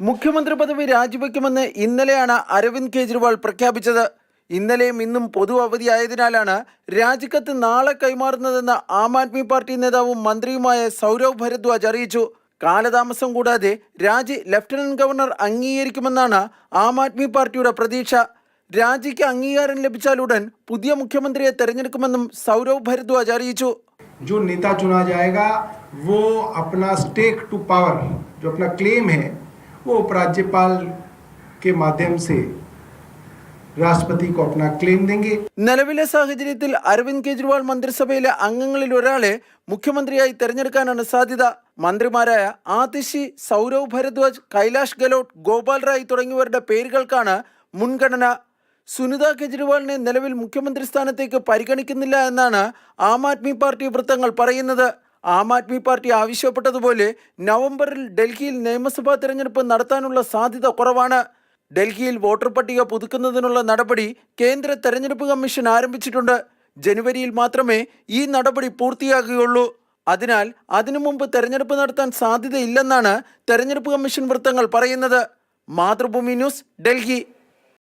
മുഖ്യമന്ത്രി പദവി രാജിവെക്കുമെന്ന് ഇന്നലെയാണ് അരവിന്ദ് കെജ്രിവാൾ പ്രഖ്യാപിച്ചത് ഇന്നലെയും ഇന്നും പൊതു അവധിയായതിനാലാണ് രാജിക്കത്ത് നാളെ കൈമാറുന്നതെന്ന് ആം ആദ്മി പാർട്ടി നേതാവും മന്ത്രിയുമായ സൗരവ് ഭരദ്വാജ് അറിയിച്ചു കാലതാമസം കൂടാതെ രാജി ലഫ്റ്റനന്റ് ഗവർണർ അംഗീകരിക്കുമെന്നാണ് ആം ആദ്മി പാർട്ടിയുടെ പ്രതീക്ഷ രാജിക്ക് അംഗീകാരം ലഭിച്ചാലുടൻ പുതിയ മുഖ്യമന്ത്രിയെ തെരഞ്ഞെടുക്കുമെന്നും സൗരവ് ഭരദ്വാജ് അറിയിച്ചു जो नेता चुना जाएगा वो अपना स्टेक टू पावर जो अपना क्लेम है वो उपराज्यपाल के माध्यम से राष्ट्रपति को अपना क्लेम देंगे നിലവിലെ സാഹചര്യത്തിൽ അരവിന്ദ് കെജ്രിവാൾ മന്ത്രിസഭയിലെ അംഗങ്ങളിൽ ഒരാളെ മുഖ്യമന്ത്രിയായി തെരഞ്ഞെടുക്കാനാണ് സാധ്യത മന്ത്രിമാരായ ആതിഷി സൗരവ് ഭരദ്വാജ് കൈലാഷ് ഗെലോട്ട് ഗോപാൽ റായ് തുടങ്ങിയവരുടെ പേരുകൾക്കാണ് മുൻഗണന സുനിത കെജ്രിവാളിനെ നിലവിൽ മുഖ്യമന്ത്രി സ്ഥാനത്തേക്ക് പരിഗണിക്കുന്നില്ല എന്നാണ് ആം ആദ്മി പാർട്ടി വൃത്തങ്ങൾ പറയുന്നത് ആം ആദ്മി പാർട്ടി ആവശ്യപ്പെട്ടതുപോലെ നവംബറിൽ ഡൽഹിയിൽ നിയമസഭാ തെരഞ്ഞെടുപ്പ് നടത്താനുള്ള സാധ്യത കുറവാണ്. ഡൽഹിയിൽ വോട്ടർ പട്ടിക പുതുക്കുന്നതിനുള്ള നടപടി കേന്ദ്ര തെരഞ്ഞെടുപ്പ് കമ്മീഷൻ ആരംഭിച്ചിട്ടുണ്ട്. ജനുവരിയിൽ മാത്രമേ ഈ നടപടി പൂർത്തിയാകുകയുള്ളൂ. അതിനാൽ അതിനു മുമ്പ് തെരഞ്ഞെടുപ്പ് നടത്താൻ സാധ്യതയില്ലെന്നാണ് തെരഞ്ഞെടുപ്പ് കമ്മീഷൻ വൃത്തങ്ങൾ പറയുന്നത്. മാതൃഭൂമി ന്യൂസ് ഡൽഹി.